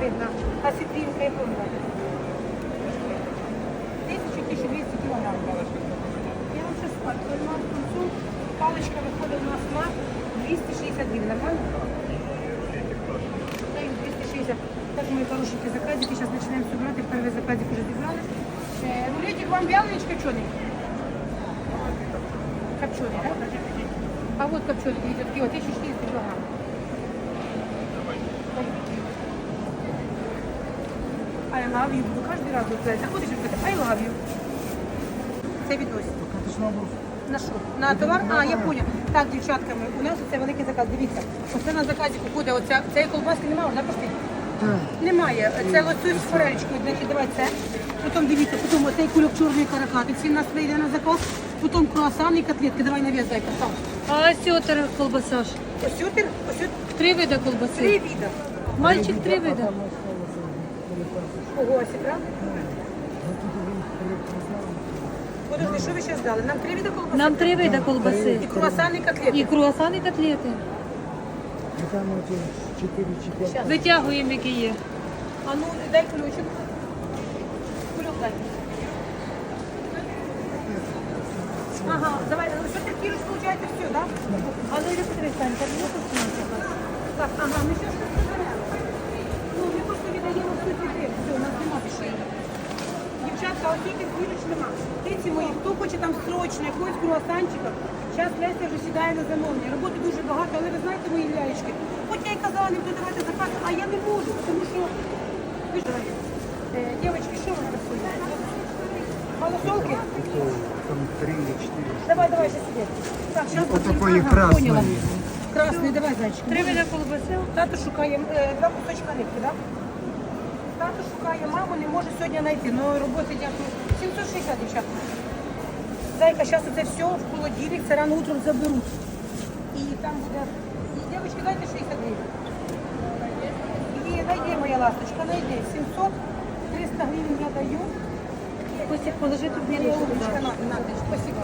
видно. А сітрінка я пам'ятаю. 1000-1200 кілограм. Я вам сейчас скажу, у нас концу паличка виходить у нас на 260 гривень. Нормально? Даю 260. Так, мої хорошенькі заказики. Зараз починаємо собирати. Перший заказик уже зібрали. Рулетик вам вялений чи копчений? Копчений, да? А вот копченый, такие вот 1400 I love you. Буду кожен раз говорити. Заходиш і говорити I love you. Це відосик. На що? На товар? А, я поняла. Так, дівчатками, у нас оце великий заказ. Дивіться, оце на заказі буде оця, цієї колбаски немає, вона пустить? Немає. Це лосось з форелечкою. Значить, давай це. Потім дивіться, потім оцей кульок чорної каракатиці у нас вийде на заказ. Потім круасан і котлетки. Давай нав'яз, дай там. А сьотер колбаса ж. Ось сютер, ось сютер. Три вида Три вида. Мальчик три вида. Ого, правда? Подожди, що ви ще здали? Нам три вида колбаси? Нам три вида колбаси. І круасан, і котлети. І круасан, і котлети. Там эти 4 чипа. Витягуємо, які є. А ну, дай ключик. Ключ дай. Ага, давай, ну ти кілиш, получається все, да? А ну подивись, Тань, так не вкусно. Так, ага, ми ще щось заберемо. Ну, ми просто віддаємо суть людей. Все, у нас нема більше. Дівчатка, ось тільки кілиш нема. Птиці мої, хто хоче там срочно, якогось круасанчика, зараз Леся вже сідає на замовлення. Роботи дуже багато, але ви знаєте мої лялечки. От я й казала, не буду давати заказ, а я не можу, тому що... Ви ж, е, Дівчатки, що ви працюєте? Малосолки? Там 3 или 4. Давай, давай, сейчас сидеть. Так, сейчас Вот такої красної. Поняла. Красний, давай, зайчик. Три вида колбаси. Тато шукає е, два кусочка нитки, так? Тато шукає маму, не може сьогодні знайти. Ну, роботи дякую. 760, дівчата. Зайка, зараз це все в холодильник, це рано утром заберуть. І там буде... І, Дівчатки, дайте 60 гривень. І найди, моя ласточка, найди. 700, 300 гривень я даю. Костя, положи тут мені. Умничка, на, на, спасибо.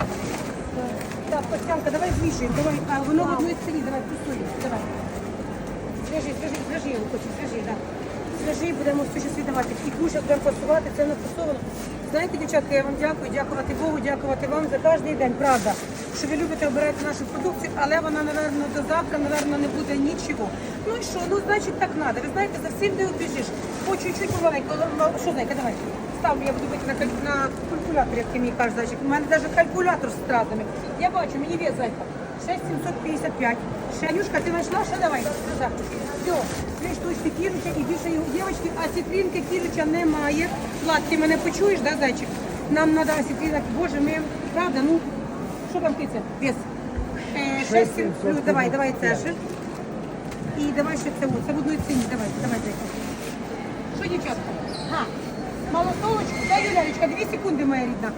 Так, Костянка, давай змішуємо, давай, а воно в одній ціні, давай, тусуємо, давай. Зв'яжи, зв'яжи, зв'яжи його, хочу, зв'яжи, так. Зв'яжи, будемо все щось віддавати. І кушать будемо фасувати, це нафасовано. Знаєте, дівчатка, я вам дякую, дякувати Богу, дякувати вам за кожен день, правда, що ви любите обирати нашу продукцію, але вона, напевно, до завтра, напевно, не буде нічого. Ну і що, ну, значить, так треба. Ви знаєте, за всім не убіжиш. По чуть-чуть помаленьку. Ну, Що, Зайка, давай. Ставлю, я буду бити на, на калькуляторі, як мені кажеш, зайчик. У мене навіть калькулятор з стратами. Я бачу, мені вес, зайка. 6755. Шанюшка, ти знайшла? Ще давай. Назад. Все. Дві штучки кіруча і більше його дівчатки, а цитринки кіруча немає. Влад, ти мене почуєш, да, зайчик? Нам треба цитринок. Боже, ми, правда, ну, що там киця? Вес. Е, шесть, сім- ну, давай, давай це ще. І давай ще це, це в одній ціні. Давай, давай, зайка. Що, дівчатка? Га. Малосолочку, дай, Юлялечка, дві секунди, моя рідна.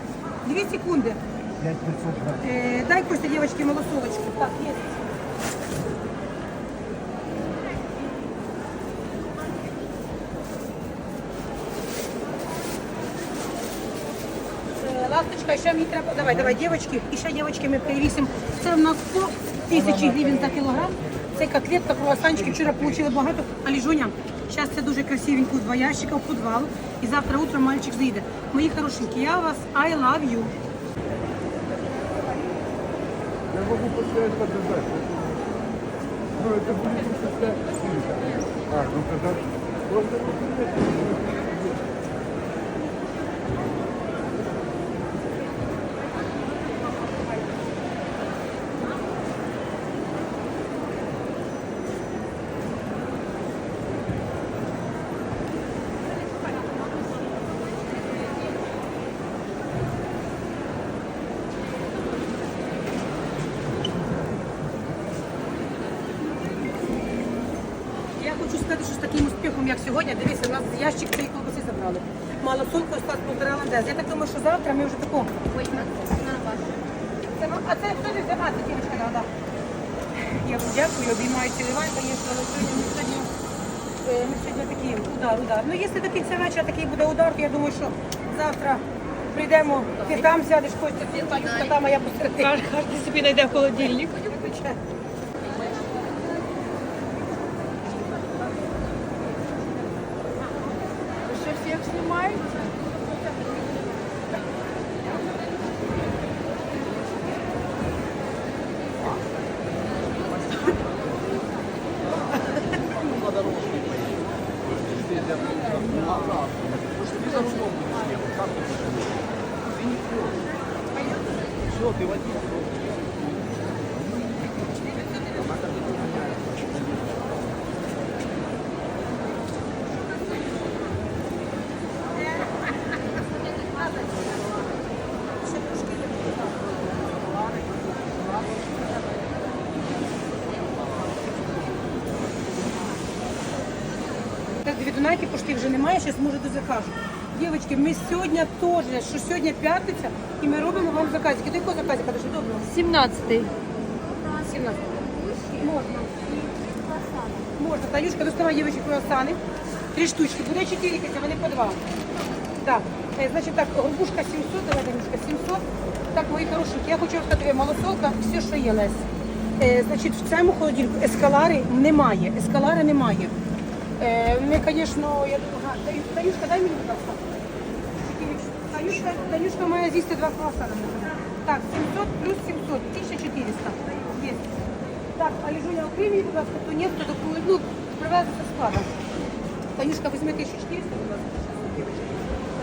Дві секунди. 5 500 грамм. Э, дай Костя, девочки, малосолочку. Так, есть. Ласточка, ще мені треба. Давай, давай, дівчатки. І ще дівчатки ми перевісимо. Це в нас по тисячі гривень за кілограм. Це котлетка, круасанчики. Вчора отримали багато. Але Жуня, зараз це дуже красивенько, два ящика в підвал. І завтра утром мальчик зайде. Мої хорошенькі, я вас I love you. Могу поставить показать. Ну, это будет состоять. А, ну тогда просто Я хочу сказати, що з таким як сьогодні, дивися, у нас ящик цієї колбаси забрали. Мало сольку осталось полтора ландез. Я так думаю, що завтра ми вже тако. Ой. Це, а це хто не взяв? А, це дівчинка, да, да. Я вам дякую, обіймаю цілувань, звісно, але сьогодні ми сьогодні, е, ми сьогодні такі удар, удар. Ну, якщо до кінця вечора такий буде удар, то я думаю, що завтра прийдемо, ти там сядеш, Костя, ти там, а я посередині. Кожен собі знайде холодильник. Дві дунайки пошти вже немає, зараз може до закажу. Дівчатки, ми сьогодні теж, що сьогодні п'ятниця, і ми робимо вам заказики. До якого заказика? Дуже доброго. 17-й. 17. Можна. Можна. Танюшка, доставай дівчатки круасани. Три штучки. Буде 4 кися, вони по два. Так. Е, Значить так, горбушка 700, давай, Танюшка, 700. Так, мої хорошенькі, я хочу розказати, малосолка, все, що є, Лесь. Е, значить, в цьому холодильнику ескалари немає. Ескалари немає. Е, ми, звісно, я думаю, Танюшка, дай будь ласка. Танюшка, Танюшка має з'їсти два круасана. Так, 700 плюс 700, 1400. Є. Так, а Ліжуня, окрім мені, будь ласка, тунець, то таку, ну, привезу со склада. Танюшка, візьми 1400, будь ласка.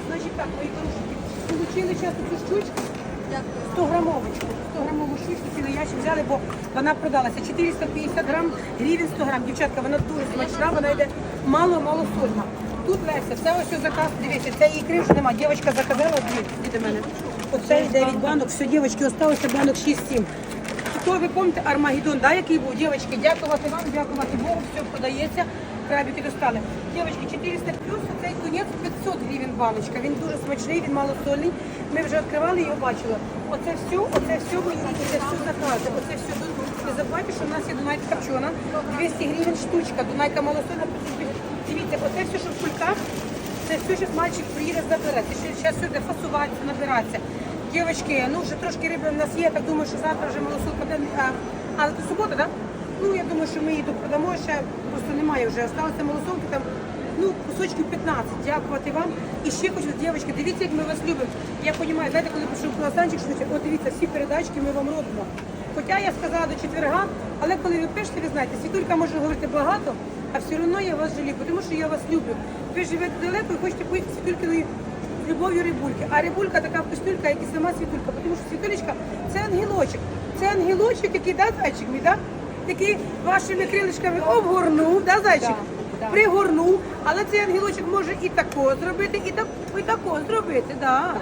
Значить так, мої хорошенькі, получили часто цю штучку, 100 грамовочку, 100 грамову штучку, цілий ящик взяли, бо вона продалася 450 грам, гривень 100 грам. Дівчатка, вона дуже смачна, вона йде мало-мало сольна. Тут Леся, це ось заказ, дивіться, це ікри вже нема. Дівчинка заказала, дві до мене. Оце 9 банок, все, дівчатки, осталося банок 6-7. Хто ви пам'ятаєте Армагеддон, да, який був? Дівчатки, дякувати вам, дякувати Богу, все подається. Крабики достали. Дівчатки, 400 плюс, цей тунець 500 гривень баночка. Він дуже смачний, він малосольний. Ми вже відкривали його бачили. Оце все, оце все мені, оце все закази. Оце все. Не забувайте, що в нас є Дунайка копчена, 200 гривень штучка, Дунайка малосольна, Дивіться, оце все, що в кульках, це все, що мальчик приїде ще зараз сюди фасуватися, набиратися. Дівчатки, ну вже трошки риби в нас є, так думаю, що завтра вже малосолка буде. А, але це субота, так? Ну, я думаю, що ми її продамо, ще просто немає вже. Осталося малосолки там, ну, кусочків 15. Дякувати вам. І ще хочу, дівчатки, дивіться, як ми вас любимо. Я розумію, знаєте, коли пішов круасанчик, що от дивіться, всі передачки ми вам робимо. Хоча я сказала до четверга, але коли ви пишете, ви знаєте, світулька може говорити багато, а все одно я вас жалію, тому що я вас люблю. Ви живете далеко і хочете поїхати світулькиною любов'ю рибульки. А рибулька така вкуснюлька, як і сама світулька, тому що світулечка це ангелочок. Це ангелочок, який да, зайчик мій, да? який вашими крилишками обгорнув, да, зайчик? Пригорнув, але цей ангелочок може і тако зробити, і так і тако зробити. Да.